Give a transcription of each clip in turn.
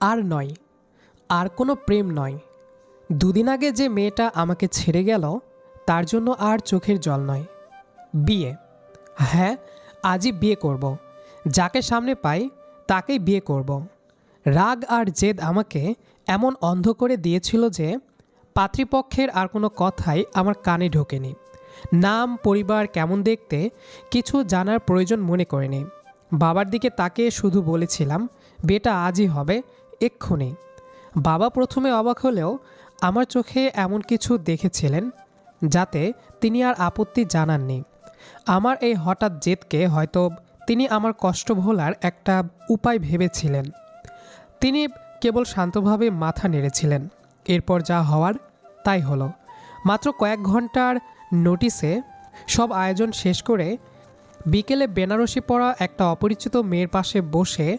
আর নয়, আর কোনো প্রেম নয়। দুদিন আগে যে মেয়েটা আমাকে ছেড়ে গেল, তার জন্য আর চোখের জল নয়। বিয়ে। হ্যাঁ আজই বিয়ে করব। যাকে সামনে পাই, তাকেই বিয়ে করব। রাগ আর জেদ আমাকে এমন অন্ধ করে দিয়েছিল যে, পাত্রীপক্ষের আর কোনো কথাই আমার কানে ঢোকেনি। নাম, পরিবার কেমন দেখতে, কিছু জানার প্রয়োজন মনে করেনি। বাবার দিকে তাকে শুধু বলেছিলাম বিয়েটা আজই হবে এক্ষুনি। বাবা প্রথমে অবাক হলেও আমার চোখে এমন কিছু দেখেছিলেন যাতে তিনি আর আপত্তি জানাননি। আমার এই হঠাৎ জেদকে হয়তো তিনি আমার কষ্ট ভোলার একটা উপায় ভেবেছিলেন। তিনি কেবল শান্তভাবে মাথা নেড়েছিলেন। এরপর যা হওয়ার তাই হলো। মাত্র কয়েক ঘণ্টার নোটিসে সব আয়োজন শেষ করে বিকেলে বেনারসি পরা একটা অপরিচিত মেয়ের পাশে বসে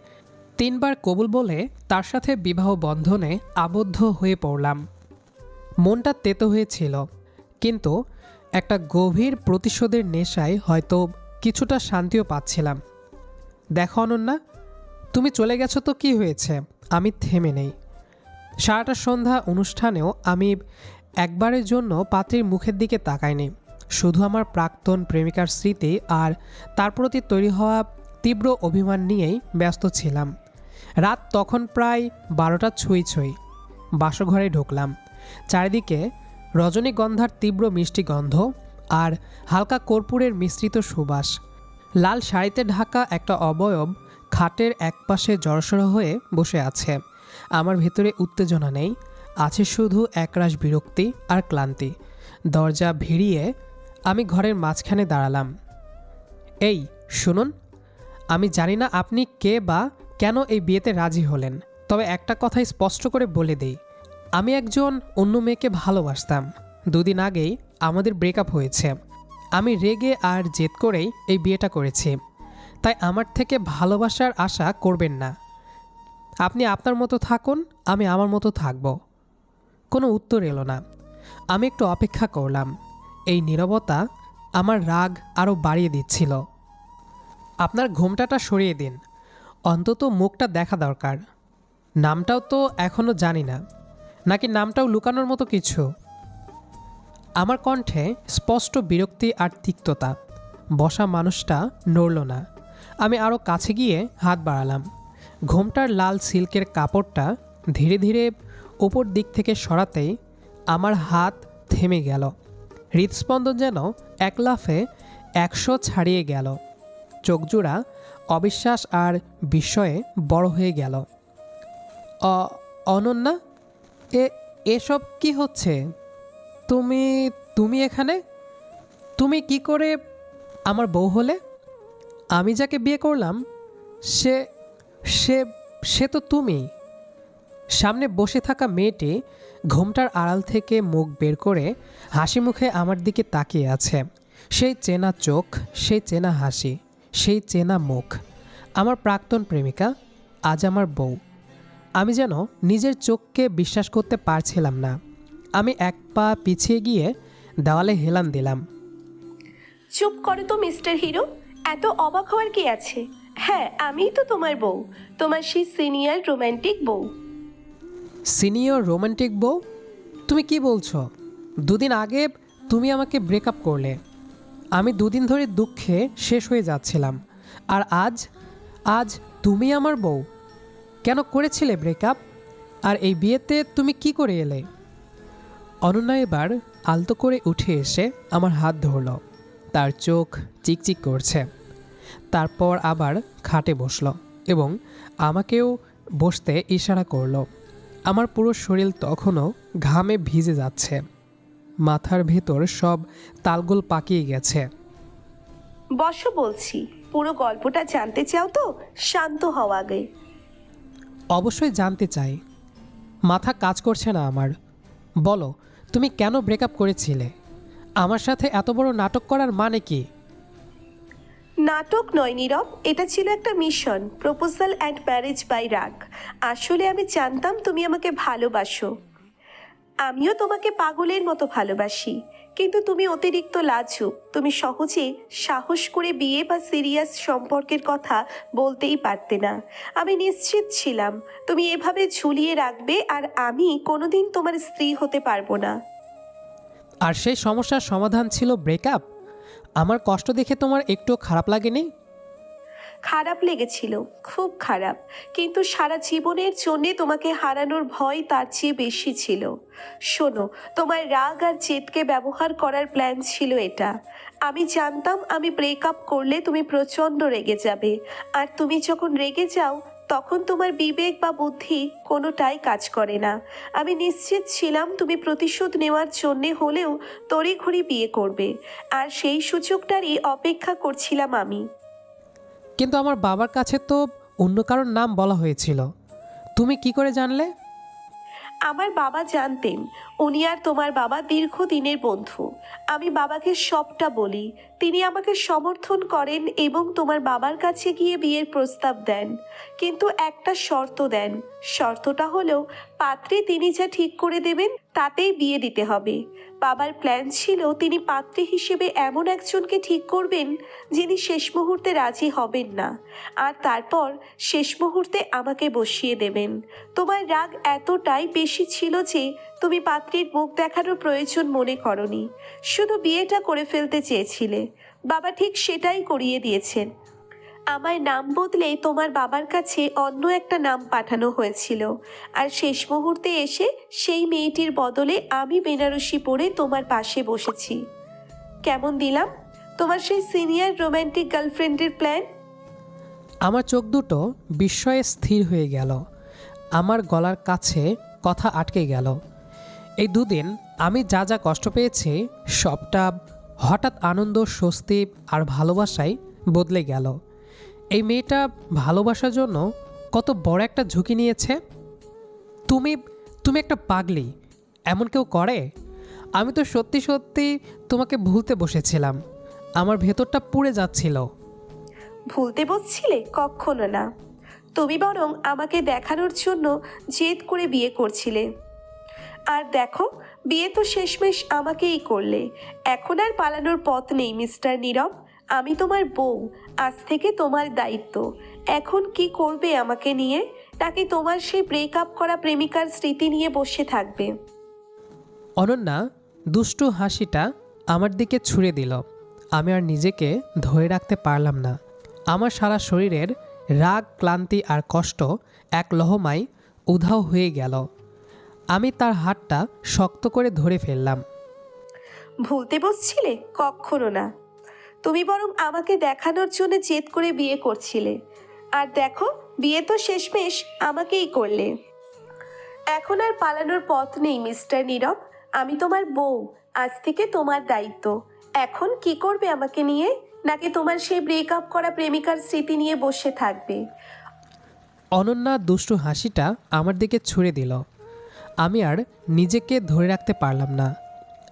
তিনবার কবুল বলে তার সাথে বিবাহ বন্ধনে আবদ্ধ হয়ে পড়লাম। মনটা তেতো হয়েছিল, কিন্তু একটা গভীর প্রতিশোধের নেশায় হয়তো কিছুটা শান্তিও পাচ্ছিলাম। দেখো অনন্যা, তুমি চলে গেছো তো কি হয়েছে? আমি থেমে নেই। সারাটা সন্ধ্যা অনুষ্ঠানেও আমি একবারের জন্য পাত্রীর মুখের দিকে তাকাইনি। শুধু আমার প্রাক্তন প্রেমিকার স্মৃতি আর তার প্রতি তৈরি হওয়া তীব্র অভিমান নিয়েই ব্যস্ত ছিলাম। রাত তখন প্রায় বারোটা ছুঁই ছুঁই। বাসঘরে ঢুকলাম। চারিদিকে রজনীগন্ধার তীব্র মিষ্টি গন্ধ আর হালকা কর্পূরের মিশ্রিত সুবাস। লাল শাড়িতে ঢাকা একটা অবয়ব খাটের একপাশে জড়সড় হয়ে বসে আছে। আমার ভেতরে উত্তেজনা নেই। আছে শুধু একরাশ বিরক্তি আর ক্লান্তি। দরজা ভিড়িয়ে আমি ঘরের মাঝখানে দাঁড়ালাম। এই, শুনুন। আমি জানি না আপনি কে বা কেন এই বিয়েতে রাজি হলেন, তবে একটা কথাই স্পষ্ট করে বলে দেই। আমি একজন অন্য মেয়েকে ভালোবাসতাম। দুদিন আগেই আমাদের ব্রেকআপ হয়েছে। আমি রেগে আর জেদ করেই এই বিয়েটা করেছি। তাই আমার থেকে ভালোবাসার আশা করবেন না। আপনি আপনার মতো থাকুন, আমি আমার মতো থাকব। কোনো উত্তর এলো না। আমি একটু অপেক্ষা করলাম। এই নীরবতা আমার রাগ আরও বাড়িয়ে দিচ্ছিল। আপনার ঘোমটাটা সরিয়ে দিন। অন্তত মুখটা দেখা দরকার। নামটাও তো এখনও জানি না। নাকি নামটাও লুকানোর মতো কিছু? আমার কণ্ঠে স্পষ্ট বিরক্তি আর তিক্ততা। বসা মানুষটা নড়ল না। আমি আরও কাছে গিয়ে হাত বাড়ালাম। ঘোমটার লাল সিল্কের কাপড়টা ধীরে ধীরে ওপর দিক থেকে সরাতেই আমার হাত থেমে গেল। হৃদস্পন্দন যেন এক লাফে একশো ছাড়িয়ে গেল। চোখজোড়া, অবিশ্বাস আর বিস্ময়ে বড় হয়ে গেল। অনন্যা, এ, এসব কি হচ্ছে? তুমি তুমি এখানে? তুমি কি করে আমার বউ হলে? আমি যাকে বিয়ে করলাম, সে সে সে তো তুমি। সামনে বসে থাকা মেয়েটি ঘোমটার আড়াল থেকে মুখ বের করে হাসি মুখে আমার দিকে তাকিয়ে আছে। সেই চেনা চোখ, সেই চেনা হাসি। সেই চেনা মুখ। আমার প্রাক্তন প্রেমিকা আজ আমার বউ। আমি যেন নিজের চোখকে বিশ্বাস করতে পারছিলাম না। আমি এক পা পিছিয়ে গিয়ে দেওয়ালে হেলান দিলাম। চুপ করো তো মিস্টার হিরো। এত অবাক হওয়ার কি আছে? হ্যাঁ আমিই তো তোমার বউ। তোমার সেই সিনিয়র রোমান্টিক বউ। সিনিয়র রোমান্টিক বউ? তুমি কি বলছো? দুদিন আগে তুমি আমাকে ব্রেকআপ করলে। আমি দুদিন ধরে দুঃখে শেষ হয়ে যাচ্ছিলাম। আর আজ আজ তুমি আমার বউ। কেন করেছিলে ব্রেকআপ আর এই বিয়েতে তুমি কি করে এলে? অনন্যা এবার আলতো করে উঠে এসে আমার হাত ধরল। তার চোখ চিকচিক করছে। তারপর আবার খাটে বসল এবং আমাকেও বসতে ইশারা করল। আমার পুরো শরীর তখনও ঘামে ভিজে যাচ্ছে। মাথার ভেতর সব তালগোল পাকিয়ে গেছে। বসো বলছি পুরো গল্পটা জানতে চাও তো? শান্ত হও আগে। অবশ্যই জানতে চাই। মাথা কাজ করছে না আমার। বলো তুমি কেন ব্রেকআপ করেছিলে? আমার সাথে এত বড় নাটক করার মানে কি? নাটক নয় নীরব। এটা ছিল একটা mission proposal and marriage by রাগ। আসলে আমি জানতাম তুমি আমাকে ভালোবাসো। আমিও তোমাকে পাগলের মতো ভালোবাসি। কিন্তু তুমি অতিরিক্ত লাজুক। তুমি সহজে সাহস করে বিয়ে বা সিরিয়াস সম্পর্কের কথা বলতেই পারতে না। আমি নিশ্চিত ছিলাম, তুমি এভাবে ঝুলিয়ে রাখবে আর আমি কোনোদিন তোমার স্ত্রী হতে পারব না। আর সেই সমস্যার সমাধান ছিল ব্রেকআপ আমার কষ্ট দেখে তোমার একটু খারাপ লাগেনি? খারাপ লেগেছিল, খুব খারাপ। কিন্তু সারা জীবনের জন্যে তোমাকে হারানোর ভয় তার চেয়ে বেশি ছিল। শোনো, তোমার রাগ আর জেদকে ব্যবহার করার প্ল্যান ছিল এটা। আমি জানতাম আমি ব্রেকআপ করলে তুমি প্রচণ্ড রেগে যাবে। আর তুমি যখন রেগে যাও, তখন তোমার বিবেক বা বুদ্ধি কোনোটাই কাজ করে না। আমি নিশ্চিত ছিলাম তুমি প্রতিশোধ নেওয়ার জন্যে হলেও তড়িঘড়ি বিয়ে করবে। আর সেই সুযোগটারই অপেক্ষা করছিলাম আমি। কিন্তু আমার বাবার কাছে তো অন্য কারোর নাম বলা হয়েছিল। তুমি কি করে জানলে? আমার বাবা জানতেন। উনি আর তোমার বাবা দীর্ঘদিনের বন্ধু। আমি বাবাকে সবটা বলি। তিনি আমাকে সমর্থন করেন এবং তোমার বাবার কাছে গিয়ে বিয়ের প্রস্তাব দেন। কিন্তু একটা শর্ত দেন। শর্তটা হলো, পাত্রে তিনি যা ঠিক করে দেবেন, তাতেই বিয়ে দিতে হবে। বাবার প্ল্যান ছিল, তিনি পাত্রী হিসেবে এমন একজনকে ঠিক করবেন, যিনি শেষ মুহূর্তে রাজি হবেন না। আর তারপর শেষ মুহূর্তে আমাকে বসিয়ে দেবেন। তোমার রাগ এতটাই বেশি ছিল যে তুমি পাত্রীর মুখ দেখানোর প্রয়োজন মনে করনি। শুধু বিয়েটা করে ফেলতে চেয়েছিলে। বাবা ঠিক সেটাই করিয়ে দিয়েছেন। আমার নাম বদলে তোমার বাবার কাছে অন্য একটা নাম পাঠানো হয়েছিল। আর শেষ মুহূর্তে এসে সেই মেয়েটির বদলে আমি বেনারসি পরে তোমার পাশে বসেছি। কেমন দিলাম? তোমার সেই সিনিয়র রোম্যান্টিক গার্লফ্রেন্ডের প্ল্যান? আমার চোখ দুটো বিস্ময়ে স্থির হয়ে গেল। আমার গলার কাছে কথা আটকে গেল। এই দুদিন আমি যা যা কষ্ট পেয়েছি, সবটা হঠাৎ আনন্দ, স্বস্তি আর ভালোবাসায় বদলে গেল। এই মেয়েটা ভালোবাসার জন্য কত বড় একটা ঝুঁকি নিয়েছে। তুমি তুমি একটা পাগলি, এমন কেউ করে? আমি তো সত্যি সত্যি তোমাকে ভুলতে বসেছিলাম। আমার ভেতরটা পুড়ে যাচ্ছিল। ভুলতে বসছিলে? কখনো না। তুমি বরং আমাকে দেখানোর জন্য জেদ করে বিয়ে করছিলে। আর দেখো, বিয়ে তো শেষমেশ আমাকেই করলে। এখন আর পালানোর পথ নেই, মিস্টার নীরব। আমি তোমার বউ, আজ থেকে তোমার দায়িত্ব। এখন কি করবে আমাকে নিয়ে? নাকি তোমার সেই ব্রেকআপ করা প্রেমিকার স্মৃতি নিয়ে বসে থাকবে? অনন্যা, দুষ্টু হাসিটা আমার দিকে ছুঁড়ে দিল। আমি আর নিজেকে ধরে রাখতে পারলাম না। আমার সারা শরীরের রাগ, ক্লান্তি আর কষ্ট এক লহমায় উধাও হয়ে গেল। আমি তার হাতটা শক্ত করে ধরে ফেললাম। ভুলতে বসছিলে? কখনো না। তুমি বরং আমাকে দেখানোর জন্য জেদ করে বিয়ে করছিলে। আর দেখো বিয়ে তো শেষমেশ আমাকেই করলে। এখন আর পালানোর পথ নেই মিস্টার নীরব। আমি তোমার বউ আজ থেকে তোমার দায়িত্ব। এখন কি করবে আমাকে নিয়ে? নাকি তোমার সেই ব্রেকআপ করা প্রেমিকার স্মৃতি নিয়ে বসে থাকবে? অনন্যা দুষ্টু হাসিটা আমার দিকে ছুঁড়ে দিল। আমি আর নিজেকে ধরে রাখতে পারলাম না।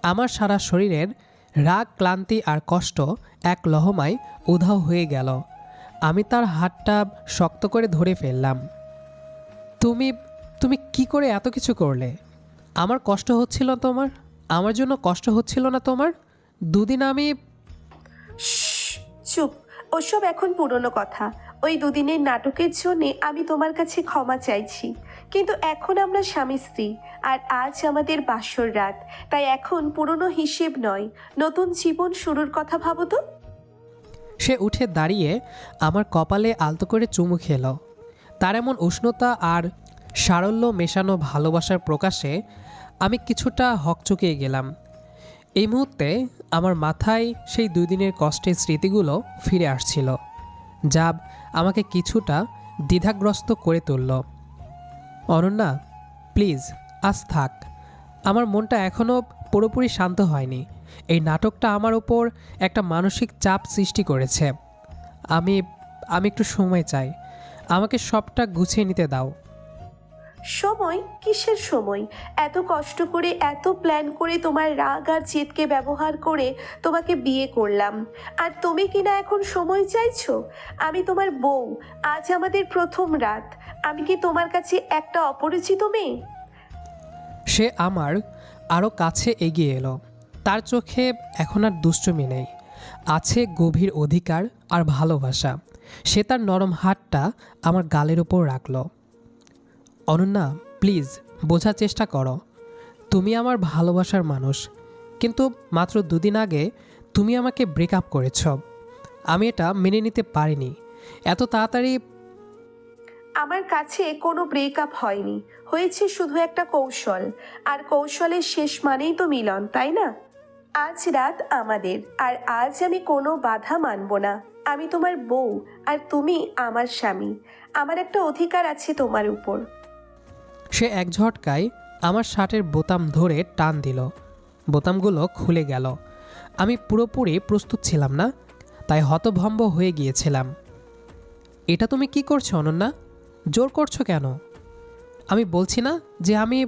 আমার সারা শরীরের রাগ, ক্লান্তি আর কষ্ট এক লহমায় উধাও হয়ে গেল। আমি তার হাতটা শক্ত করে ধরে ফেললাম। তুমি তুমি কি করে এত কিছু করলে? আমার কষ্ট হচ্ছিল তোমার? আমার জন্য কষ্ট হচ্ছিল না তোমার? দুদিন আমি চুপ। ওসব এখন পুরনো কথা। ওই দুদিনের নাটকের জন্যে আমি তোমার কাছে ক্ষমা চাইছি। কিন্তু এখন আমরা স্বামী স্ত্রী, আর আজ আমাদের বাসর রাত। তাই এখন পুরনো হিসেব নয়, নতুন জীবন শুরুর কথা ভাবো তো। সে উঠে দাঁড়িয়ে আমার কপালে আলতো করে চুমু খেল। তার এমন উষ্ণতা আর সারল্য মেশানো ভালোবাসার প্রকাশে আমি কিছুটা হকচকিয়ে গেলাম। এই মুহূর্তে আমার মাথায় সেই দুই দিনের কষ্টের স্মৃতিগুলো ফিরে আসছিল, যা আমাকে কিছুটা দ্বিধাগ্রস্ত করে তুলল। অনন্যা প্লিজ, আজ থাক। আমার মনটা এখনও পুরোপুরি শান্ত হয়নি। এই নাটকটা আমার ওপর একটা মানসিক চাপ সৃষ্টি করেছে। আমি আমি একটু সময় চাই। আমাকে সবটা গুছিয়ে নিতে দাও। সময়? কিসের সময়? এত কষ্ট করে, এত প্ল্যান করে তোমার রাগ আর জেদকে ব্যবহার করে তোমাকে বিয়ে করলাম। আর তুমি কিনা এখন সময় চাইছো? আমি তোমার বউ। আজ আমাদের প্রথম রাত। আমি কি তোমার কাছে একটা অপরিচিত মেয়ে? সে আমার আরও কাছে এগিয়ে এলো। তার চোখে এখন আর দুষ্টুমি নেই। আছে গভীর অধিকার আর ভালোবাসা। সে তার নরম হাতটা আমার গালের ওপর রাখল। অনন্যা, প্লিজ, বোঝার চেষ্টা করো। তুমি আমার ভালোবাসার মানুষ। কিন্তু মাত্র দুদিন আগে তুমি আমাকে ব্রেকআপ করেছ। আমি এটা মেনে নিতে পারিনি। এত তাড়াতাড়ি আমার কাছে কোনো ব্রেকআপ হয়নি। হয়েছে শুধু একটা কৌশল। আর কৌশলের শেষ মানেই তো মিলন, তাই না? আজ রাত আমাদের, আর আজ আমি কোনো বাধা মানব না। আমি তোমার বউ, আর তুমি আমার স্বামী। আমার একটা অধিকার আছে তোমার উপর। সে এক ঝটকায় আমার শার্টের বোতাম ধরে টান দিল। বোতামগুলো খুলে গেল। আমি পুরোপুরি প্রস্তুত ছিলাম না, তাই হতভম্ব হয়ে গিয়েছিলাম। এটা তুমি কি করছ, অনন্যা? জোর করছ কেন? আমি বলছি না যে আমি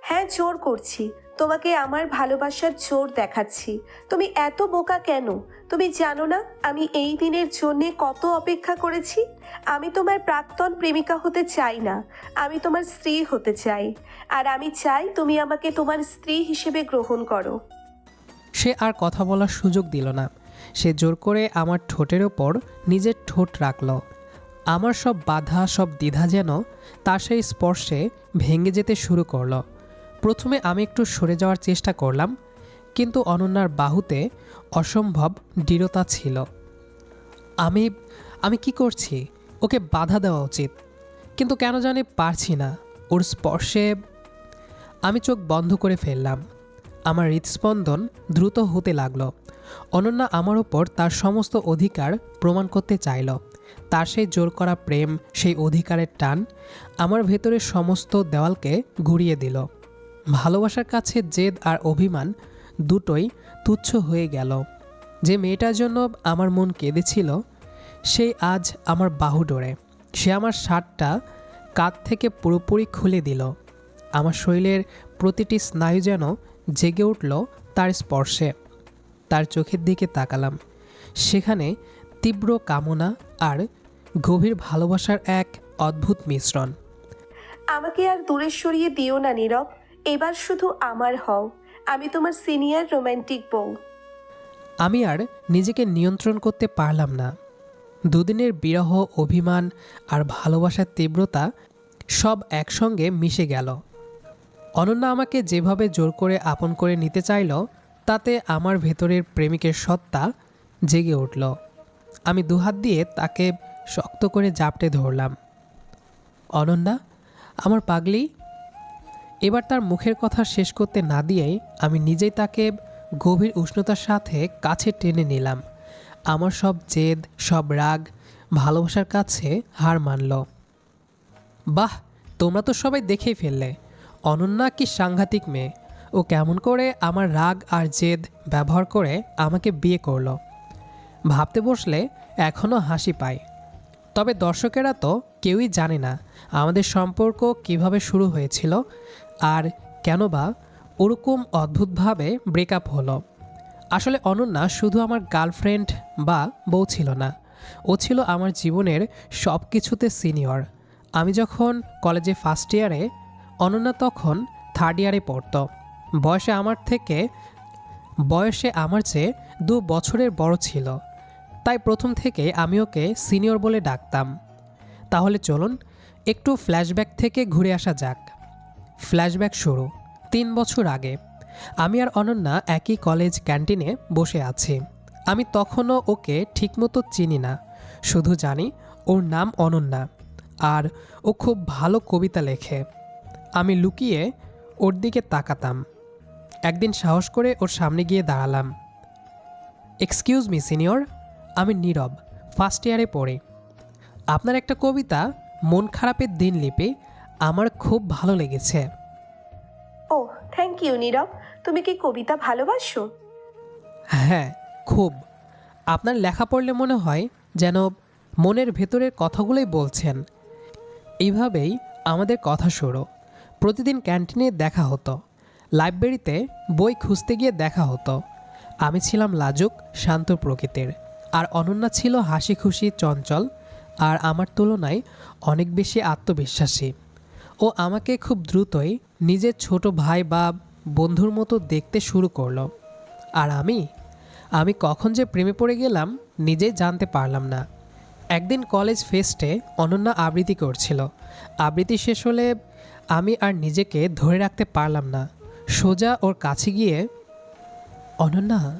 হ্যাঁ জোর করছি। তোমাকে আমার ভালোবাসার জোর দেখাচ্ছি। তুমি এত বোকা কেন? তুমি জানো না আমি এই দিনের জন্যে কত অপেক্ষা করেছি? আমি তোমার প্রাক্তন প্রেমিকা হতে চাই না। আমি তোমার স্ত্রী হতে চাই। আর আমি চাই তুমি আমাকে তোমার স্ত্রী হিসেবে গ্রহণ করো। সে আর কথা বলার সুযোগ দিল না। সে জোর করে আমার ঠোঁটের ওপর নিজের ঠোঁট রাখল। আমার সব বাধা, সব দ্বিধা যেন তার সেই স্পর্শে ভেঙে যেতে শুরু করল। প্রথমে আমি একটু সরে যাওয়ার চেষ্টা করলাম, কিন্তু অনন্যার বাহুতে অসম্ভব দৃঢ়তা ছিল। আমি আমি কি করছি? ওকে বাধা দেওয়া উচিত, কিন্তু কেন জানি পারছি না। ওর স্পর্শে আমি চোখ বন্ধ করে ফেললাম। আমার হৃদস্পন্দন দ্রুত হতে লাগল। অনন্যা আমার ওপর তার সমস্ত অধিকার প্রমাণ করতে চাইল। তার সেই জোর করা প্রেম, সেই অধিকারের টান আমার ভেতরের সমস্ত দেওয়ালকে ঘুরিয়ে দিল। ভালোবাসার কাছে জেদ আর অভিমান দুটোই তুচ্ছ হয়ে গেল। যে মেয়েটার জন্য আমার মন কেঁদেছিল সেই আজ আমার বাহু ডোরে। সে আমার শার্টটা কাঁধ থেকে পুরোপুরি খুলে দিল। আমার শরীরের প্রতিটি স্নায়ু যেন জেগে উঠল তার স্পর্শে। তার চোখের দিকে তাকালাম। সেখানে তীব্র কামনা আর গভীর ভালোবাসার এক অদ্ভুত মিশ্রণ। আমাকে আর দূরে সরিয়ে দিও না নীরব। এবার শুধু আমার হও। আমি তোমার সিনিয়র রোম্যান্টিক বউ। আমি আর নিজেকে নিয়ন্ত্রণ করতে পারলাম না। দুদিনের বিরহ, অভিমান আর ভালোবাসার তীব্রতা সব একসঙ্গে মিশে গেল। অনন্যা আমাকে যেভাবে জোর করে আপন করে নিতে চাইল, তাতে আমার ভেতরের প্রেমিকের সত্তা জেগে উঠল। আমি দুহাত দিয়ে তাকে শক্ত করে জাপটে ধরলাম। অনন্যা, আমার পাগলি এবার তার মুখের কথা শেষ করতে না দিয়েই আমি নিজেই তাকে গভীর উষ্ণতার সাথে কাছে টেনে নিলাম। আমার সব জেদ, সব রাগ, ভালোবাসার কাছে হার মানল। বাহ, তোমরা তো সবাই দেখেই ফেললে। অনন্যা কি সাংঘাতিক মেয়ে। ও কেমন করে আমার রাগ আর জেদ ব্যবহার করে আমাকে বিয়ে করল। ভাবতে বসলে এখনও হাসি পায়। তবে দর্শকেরা তো কেউই জানে না আমাদের সম্পর্ক কীভাবে শুরু হয়েছিল আর কেন বা ওরকম অদ্ভুতভাবে ব্রেকআপ হলো? আসলে অনন্যা শুধু আমার গার্লফ্রেন্ড বা বউ ছিল না, ও ছিল আমার জীবনের সব কিছুতে সিনিয়র আমি যখন কলেজে ফার্স্ট ইয়ারে অনন্যা তখন থার্ড ইয়ারে পড়তো। বয়সে আমার থেকে, বয়সে আমার চেয়ে দু বছরের বড় ছিল। তাই প্রথম থেকে আমি ওকে সিনিয়র বলে ডাকতাম। তাহলে চলুন, একটু ফ্ল্যাশব্যাক থেকে ঘুরে আসা যাক। ফ্ল্যাশব্যাক শুরু। তিন বছর আগে। আমি আর অনন্যা একই কলেজ ক্যান্টিনে বসে আছি। আমি তখনও ওকে ঠিকমতো চিনি না। শুধু জানি ওর নাম অনন্যা। আর ও খুব ভালো কবিতা লেখে। আমি লুকিয়ে ওর দিকে তাকাতাম। একদিন সাহস করে ওর সামনে গিয়ে দাঁড়ালাম। Excuse me, senior. আমি নীরব। ফার্স্ট ইয়ারে পড়ি। আপনার একটা কবিতা, মন খারাপের দিন লিপি আমার খুব ভালো লেগেছে। ও থ্যাংক ইউ নীরব। তুমি কি কবিতা ভালোবাসো? হ্যাঁ খুব। আপনার লেখা পড়লে মনে হয় যেন মনের ভেতরের কথাগুলোই বলছেন। এইভাবেই আমাদের কথা শুরু। প্রতিদিন ক্যান্টিনে দেখা হতো। লাইব্রেরিতে বই খুঁজতে গিয়ে দেখা হতো। আমি ছিলাম লাজুক শান্ত প্রকৃতির। আর অনন্যা ছিল হাসি খুশি চঞ্চল। আর আমার তুলনায় অনেক বেশি আত্মবিশ্বাসী। ও আমাকে খুব দ্রুতই নিজের ছোট ভাই বা বন্ধুর মতো দেখতে শুরু করল। আর আমি আমি কখন যে প্রেমে পড়ে গেলাম নিজেই জানতে পারলাম না। একদিন কলেজ ফেস্টে অনন্যা আবৃত্তি করছিল। আবৃত্তি শেষ হলে আমি আর নিজেকে ধরে রাখতে পারলাম না। সোজা ওর কাছে গিয়ে, অনন্যা,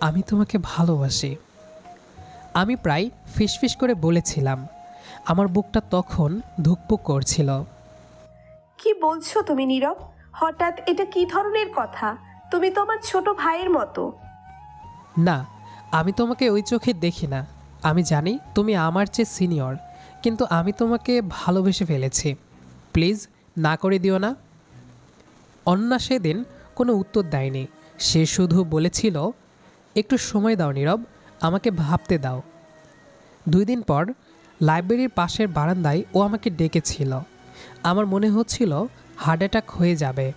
আমি তোমাকে ভালোবাসি। আমি প্রায় ফিসফিস করে বলেছিলাম। আমার বুকটা তখন ধুকপুক করছিল। কি বলছো তুমি নীরব? হঠাৎ এটা কি ধরনের কথা? তুমি তো আমার ছোট ভাইয়ের মতো। না, আমি তোমাকে ওই চোখে দেখি না। আমি জানি তুমি আমার চেয়ে সিনিয়র, কিন্তু আমি তোমাকে ভালোবেসে ফেলেছি। প্লিজ, না করে দিও না। অন্যা সেদিন কোনো উত্তর দেয়নি। সে শুধু বলেছিল, একটু সময় দাও নীরব, আমাকে ভাবতে দাও। দুই দিন পর, লাইব্রেরির পাশের বারান্দায় ও আমাকে ডেকেছিল। আমার মনে হচ্ছিল হার্ট অ্যাটাক হয়ে যাবে।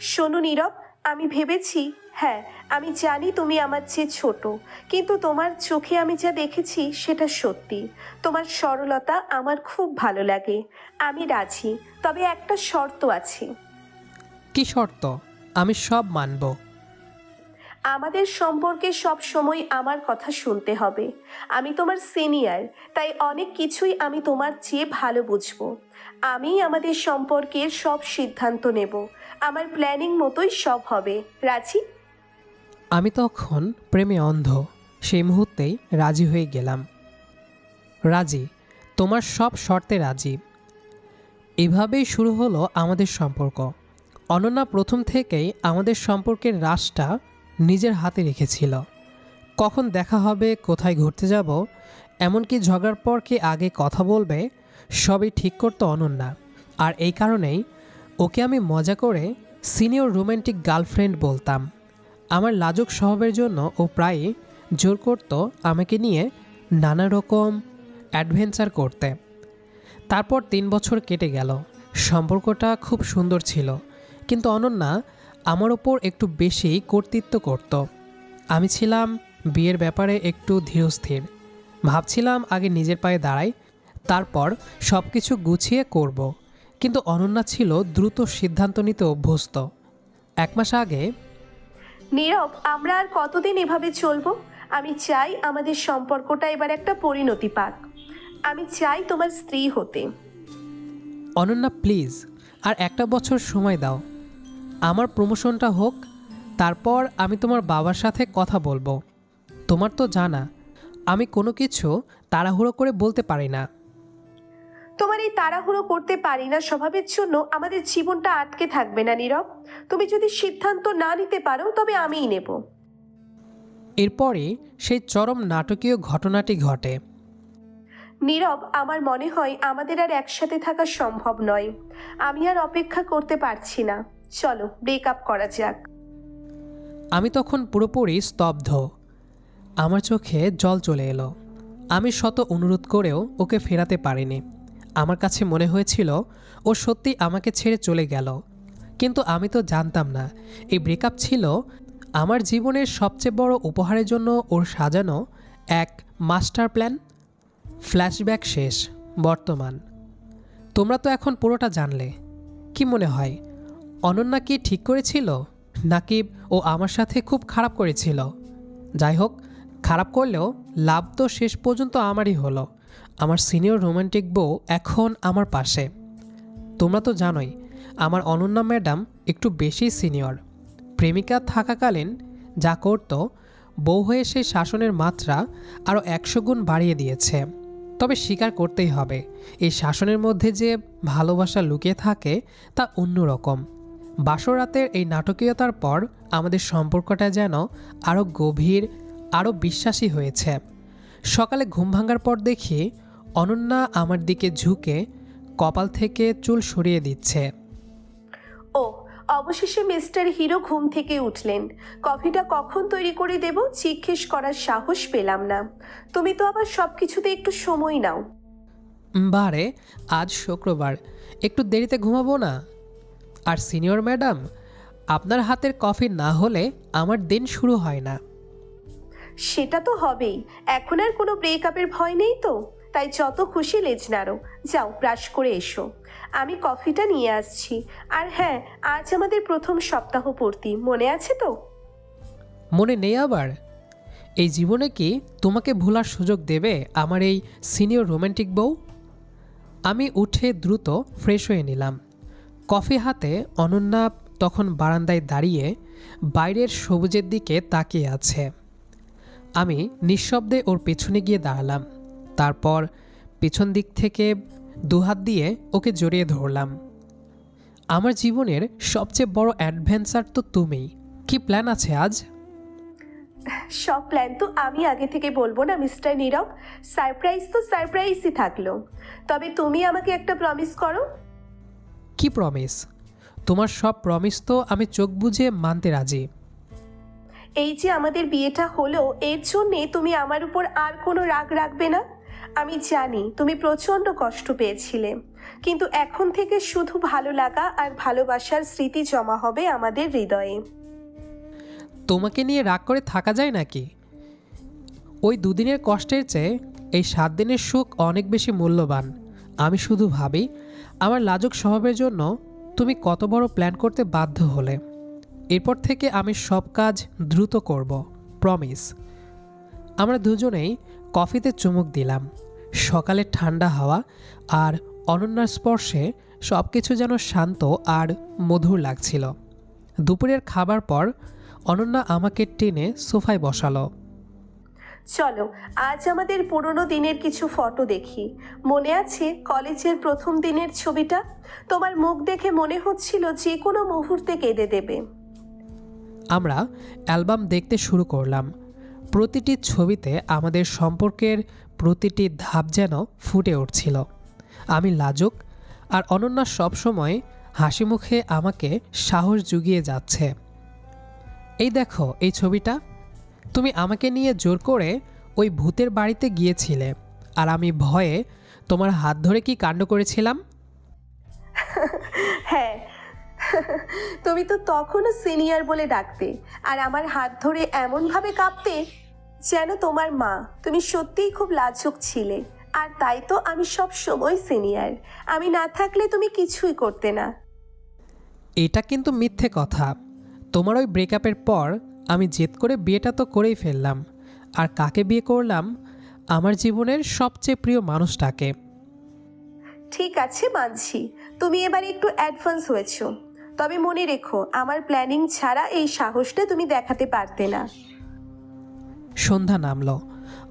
শোনো নীরব আমি ভেবেছি হ্যাঁ আমি জানি তুমি আমার চেয়ে ছোট কিন্তু তোমার চোখে আমি যা দেখেছি সেটা সত্যি। তোমার সরলতা আমার খুব ভালো লাগে। আমি রাজি তবে একটা শর্ত আছে। কি শর্ত? আমি সব মানব। আমাদের সম্পর্কে সব সময় আমার কথা শুনতে হবে। আমি তোমার সিনিয়র, তাই অনেক কিছুই আমি তোমার চেয়ে ভালো বুঝব। আমি আমাদের সম্পর্কের সব সিদ্ধান্ত নেব। আমার প্ল্যানিং মতোই সব হবে। রাজি? আমি তখন প্রেমে অন্ধ, সেই মুহূর্তেই রাজি হয়ে গেলাম। রাজি, তোমার সব শর্তে রাজি। এভাবেই শুরু হলো আমাদের সম্পর্ক। অনন্যা প্রথম থেকেই আমাদের সম্পর্কের রাশটা নিজের হাতে রেখেছিল। কখন দেখা হবে, কোথায় ঘুরতে যাব, এমনকি ঝগড়ার পর কি আগে কথা বলবে, সবই ঠিক করতো অনন্যা। আর এই কারণেই ওকে আমি মজা করে সিনিয়র রোমান্টিক গার্লফ্রেন্ড বলতাম। আমার লাজুক স্বভাবের জন্য ও প্রায়ই জোর করত আমাকে নিয়ে নানা রকম অ্যাডভেঞ্চার করতে। তারপর তিন বছর কেটে গেল। সম্পর্কটা খুব সুন্দর ছিল। কিন্তু অনন্যা আমার ওপর একটু বেশি কর্তৃত্ব করত। আমি ছিলাম বিয়ের ব্যাপারে একটু ধীরস্থির। ভাবছিলাম আগে নিজের পায়ে দাঁড়াই তারপর সব কিছু গুছিয়ে করব। কিন্তু অনন্যা ছিল দ্রুত সিদ্ধান্ত নিতে অভ্যস্ত। এক মাস আগে নীরব আমরা আর কতদিন এভাবে চলবো? আমি চাই আমাদের সম্পর্কটা এবার একটা পরিণতি পাক। আমি চাই তোমার স্ত্রী হতে। অনন্যা প্লিজ আর একটা বছর সময় দাও। আমার প্রমোশনটা হোক তারপর আমি তোমার বাবার সাথে কথা বলব। তোমার তো জানা আমি কোনো কিছু তাড়াহুড়ো করে বলতে পারি না। তোমার এই তাড়াহুড়ো করতে পারি না স্বভাবের জন্য আমাদের জীবনটা আটকে থাকবে না নীরব। তুমি যদি সিদ্ধান্ত না নিতে পারো তবে আমিই নেব। এরপরে সেই চরম নাটকীয় ঘটনাটি ঘটে। নীরব আমার মনে হয় আমাদের আর একসাথে থাকা সম্ভব নয়। আমি আর অপেক্ষা করতে পারছি না। চলো ব্রেকআপ করা যাক। আমি তখন পুরোপুরি স্তব্ধ। আমার চোখে জল চলে এলো। আমি শত অনুরোধ করেও ওকে ফেরাতে পারিনি। আমার কাছে মনে হয়েছিল, ও সত্যি আমাকে ছেড়ে চলে গেল। কিন্তু আমি তো জানতাম না, এই ব্রেকআপ ছিল আমার জীবনের সবচেয়ে বড় উপহারের জন্য ওর সাজানো এক মাস্টার প্ল্যান ফ্ল্যাশব্যাক শেষ, বর্তমান। তোমরা তো এখন পুরোটা জানলে। কি মনে হয়? অনন্যা কি ঠিক করেছিল? নাকি ও আমার সাথে খুব খারাপ করেছিল? যাই হোক খারাপ করলেও লাভ তো শেষ পর্যন্ত আমারই হলো। আমার সিনিয়র রোমান্টিক বউ এখন আমার পাশে। তোমরা তো জানোই, আমার অনন্যা ম্যাডাম একটু বেশি সিনিয়র। প্রেমিকা থাকাকালীন যা করত, বউ হয়ে সেই শাসনের মাত্রা আরও একশো গুণ বাড়িয়ে দিয়েছে। তবে স্বীকার করতেই হবে, এই শাসনের মধ্যে যে ভালোবাসা লুকিয়ে থাকে তা অন্যরকম বাসরাতের এই নাটকীয়তার পর আমাদের সম্পর্কটা যেন আরও গভীর আরও বিশ্বাসী হয়েছে। সকালে ঘুম ভাঙার পর দেখি অনন্যা আমার দিকে ঝুঁকে কপাল থেকে চুল সরিয়ে দিচ্ছে। ও অবশেষে মিস্টার হিরো ঘুম থেকে উঠলেন। কফিটা কখন তৈরি করে দেব জিজ্ঞেস করার সাহস পেলাম না। তুমি তো আবার সব কিছুতে একটু সময় নাও। বারে আজ শুক্রবার। একটু দেরিতে ঘুমাবো না? আর সিনিয়র ম্যাডাম আপনার হাতের কফি না হলে আমার দিন শুরু হয় না। সেটা তো হবেই। এখন আর কোনো ব্রেকআপের ভয় নেই তো? তাই যত খুশি লেজ নাড়ো। যাও ব্রাশ করে এসো। আমি কফিটা নিয়ে আসছি। আর হ্যাঁ আজ আমাদের প্রথম সপ্তাহ পূর্তি। মনে আছে তো? মনে নেই আবার। এই জীবনে কি তোমাকে ভোলার সুযোগ দেবে আমার এই সিনিয়র রোম্যান্টিক বউ? আমি উঠে দ্রুত ফ্রেশ হয়ে নিলাম। কফি হাতে অনন্যা তখন বারান্দায় দাঁড়িয়ে বাইরের সবুজের দিকে তাকিয়ে আছে। আমি নিঃশব্দে ওর পেছনে গিয়ে দাঁড়ালাম। তারপর পেছন দিক থেকে দুহাত দিয়ে ওকে জড়িয়ে ধরলাম। আমার জীবনের সবচেয়ে বড় অ্যাডভেঞ্চার তো তুমিই কি প্ল্যান আছে আজ? সব প্ল্যান তো আমি আগে থেকে বলব না, মিস্টার নীরব। সারপ্রাইজ তো সারপ্রাইজই থাকল। তবে তুমি আমাকে একটা প্রমিস করো কি প্রমিস তোমার সব প্রমিস তো আমি চোখ বুজে মানতে রাজি। এই যে আমাদের বিয়েটা হলো এর জন্যে তুমি আমার উপর আর কোনো রাগ রাখবে না? আমি জানি তুমি প্রচণ্ড কষ্ট পেয়েছিলে কিন্তু এখন থেকে শুধু ভালো লাগা আর ভালোবাসার স্মৃতি জমা হবে আমাদের হৃদয়ে। তোমাকে নিয়ে রাগ করে থাকা যায় নাকি? ওই দুদিনের কষ্টের চেয়ে এই সাত দিনের সুখ অনেক বেশি মূল্যবান। আমি শুধু ভাবি, আমার লাজুক স্বভাবের জন্য তুমি কত বড় প্ল্যান করতে বাধ্য হলে। এরপর থেকে আমি সব কাজ দ্রুত করব প্রমিস আমরা দুজনেই কফিতে চুমুক দিলাম। সকালের ঠান্ডা হাওয়া আর অনন্যার স্পর্শে সব কিছু যেন শান্ত আর মধুর লাগছিল। দুপুরের খাবার পর অনন্যা আমাকে টেনে সোফায় বসালো। চলো, আজ আমাদের পুরনো দিনের কিছু ফটো দেখি। মনে আছে কলেজের প্রথম দিনের ছবিটা? তোমার মুখ দেখে মনে হচ্ছিল যে কোনো মুহূর্তে কেঁদে দেবে। আমরা অ্যালবাম দেখতে শুরু করলাম। প্রতিটি ছবিতে আমাদের সম্পর্কের প্রতিটি ধাপ যেন ফুটে উঠছিল। আমি লাজুক আর অনন্যা সবসময় হাসি মুখে আমাকে সাহস জুগিয়ে যাচ্ছে। এই দেখো, এই ছবিটা। তুমি আমাকে নিয়ে জোর করে ওই ভূতের বাড়িতে গিয়েছিলে আর আমি ভয়ে তোমার হাত ধরে কি কাণ্ড করেছিলাম? হ্যাঁ। তুমি তো তখনও সিনিয়র বলে ডাকতে আর আমার হাত ধরে এমনভাবে কাঁপতে যেন তোমার মা তুমি সত্যিই খুব লাজুক ছিলে আর তাই তো আমি সব সময় সিনিয়র। আমি না থাকলে তুমি কিছুই করতে না। এটা কিন্তু মিথ্যে কথা। তোমার ওই ব্রেকআপের পর আমি জেদ করে বিয়েটা তো করেই ফেললাম। আর কাকে বিয়ে করলাম? আমার জীবনের সবচেয়ে প্রিয় মানুষটাকে। ঠিক আছে মানছি। তুমি এবার একটু অ্যাডভান্স হয়েছ। তবে মনে রেখো আমার প্ল্যানিং ছাড়া এই সাহসটা তুমি দেখাতে পারতে না। সন্ধ্যা নামলো।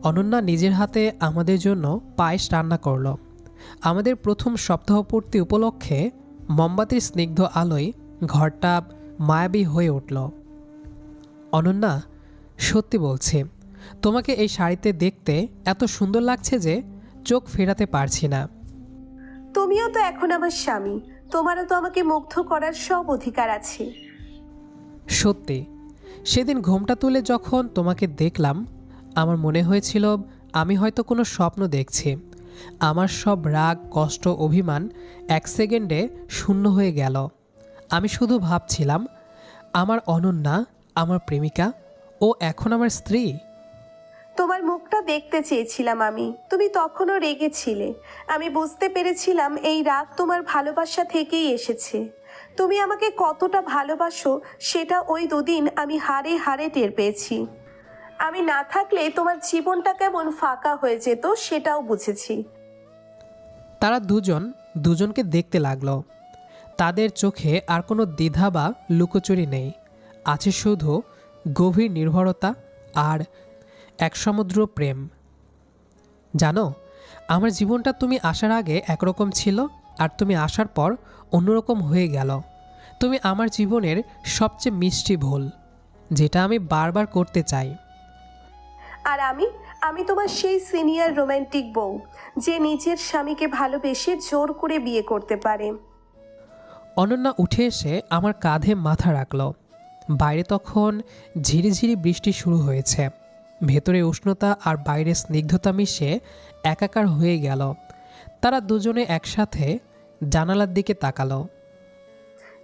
অনন্যা নিজের হাতে আমাদের জন্য পায়েস রান্না করল। আমাদের প্রথম সপ্তাহপূর্তি উপলক্ষে মোমবাতির স্নিগ্ধ আলোয় ঘরটা মায়াবী হয়ে উঠল। অনন্যা সত্যি বলছি তোমাকে এই শাড়িতে দেখতে এত সুন্দর লাগছে যে চোখ ফেরাতে পারছি না। তুমিও তো এখন আমার স্বামী তোমারও তো আমাকে মুগ্ধ করার সব অধিকার আছে। সত্যি সেদিন ঘোমটা তুলে যখন তোমাকে দেখলাম আমার মনে হয়েছিল আমি হয়তো কোনো স্বপ্ন দেখছি। আমার সব রাগ কষ্ট অভিমান এক সেকেন্ডে শূন্য হয়ে গেল। আমি শুধু ভাবছিলাম আমার অনন্যা আমার প্রেমিকা ও এখন আমার স্ত্রী। তোমার মুখটা দেখতে চেয়েছিলাম আমি। তুমি তখনও রেগেছিলে আমি বুঝতে পেরেছিলাম এই রাগ তোমার ভালোবাসা থেকেই এসেছে। তুমি আমাকে কতটা ভালোবাসো সেটা ওই দুদিন আমি হারে হারে টের পেয়েছি। আমি না থাকলে তোমার জীবনটা কেমন ফাঁকা হয়ে যেত সেটাও বুঝেছি। তারা দুজন দুজনকে দেখতে লাগল। তাদের চোখে আর কোনো দ্বিধা বা লুকোচুরি নেই। আছে শুধু গভীর নির্ভরতা আর এক সমুদ্র প্রেম। জানো আমার জীবনটা তুমি আসার আগে একরকম ছিল আর তুমি আসার পর অন্যরকম হয়ে গেল। তুমি আমার জীবনের সবচেয়ে মিষ্টি ভুল যেটা আমি বারবার করতে চাই। আর আমি আমি তোমার সেই সিনিয়র রোম্যান্টিক বউ যে নিজের স্বামীকে ভালোবেসে জোর করে বিয়ে করতে পারে। অনন্যা উঠে এসে আমার কাঁধে মাথা রাখল। বাইরে তখন ঝিরিঝিরি বৃষ্টি শুরু হয়েছে। ভেতরে উষ্ণতা আর বাইরে স্নিগ্ধতা মিশে একাকার হয়ে গেল। তারা দুজনে একসাথে জানালার দিকে তাকালো।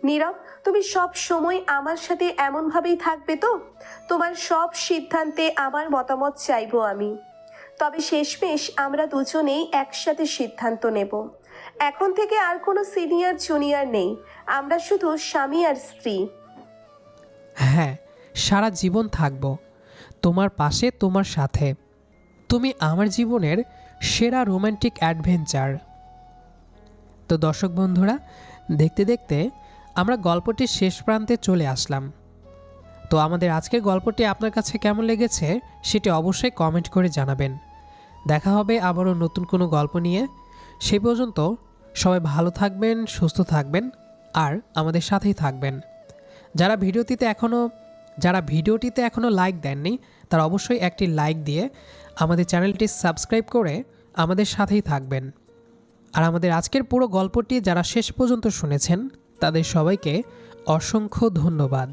নীরব, তুমি সব সময় আমার সাথে এমনভাবেই থাকবে তো? তোমার সব সিদ্ধান্তে আমার মতামত চাইব আমি। তবে শেষমেশ আমরা দুজনেই একসাথে সিদ্ধান্ত নেব। এখন থেকে আর কোনো সিনিয়র জুনিয়র নেই। আমরা শুধু স্বামী আর স্ত্রী। হ্যাঁ সারা জীবন থাকব। তোমার পাশে, তোমার সাথে। তুমি আমার জীবনের সেরা রোমান্টিক অ্যাডভেঞ্চার। তো দর্শক বন্ধুরা, দেখতে দেখতে আমরা গল্পটির শেষ প্রান্তে চলে আসলাম। তো আমাদের আজকের গল্পটি আপনার কাছে কেমন লেগেছে, সেটি অবশ্যই কমেন্ট করে জানাবেন। দেখা হবে আবারও নতুন কোনো গল্প নিয়ে। সে পর্যন্ত সবাই ভালো থাকবেন, সুস্থ থাকবেন, আর আমাদের সাথেই থাকবেন। যারা ভিডিওটিতে এখনও যারা ভিডিওটিতে এখনও লাইক দেননি, তারা অবশ্যই একটি লাইক দিয়ে আমাদের চ্যানেলটি সাবস্ক্রাইব করে আমাদের সাথেই থাকবেন। আর আমাদের আজকের পুরো গল্পটি যারা শেষ পর্যন্ত শুনেছেন, তাদের সবাইকে অসংখ্য ধন্যবাদ।